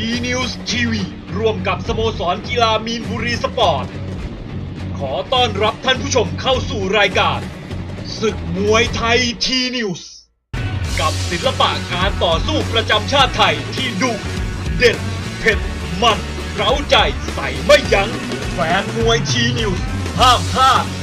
ทีนิวส์ทีวีร่วมกับสโมสรกีฬามีนบุรีสปอร์ต ขอต้อนรับท่านผู้ชมเข้าสู่รายการศึกมวยไทยทีนิวส์กับศิลปะการต่อสู้ประจำชาติไทยที่ดุเด็ดเผ็ดมันเร้าใจใส่ไม่ยัง้งแฟนมวยทีนิวส์ห้ามพลาด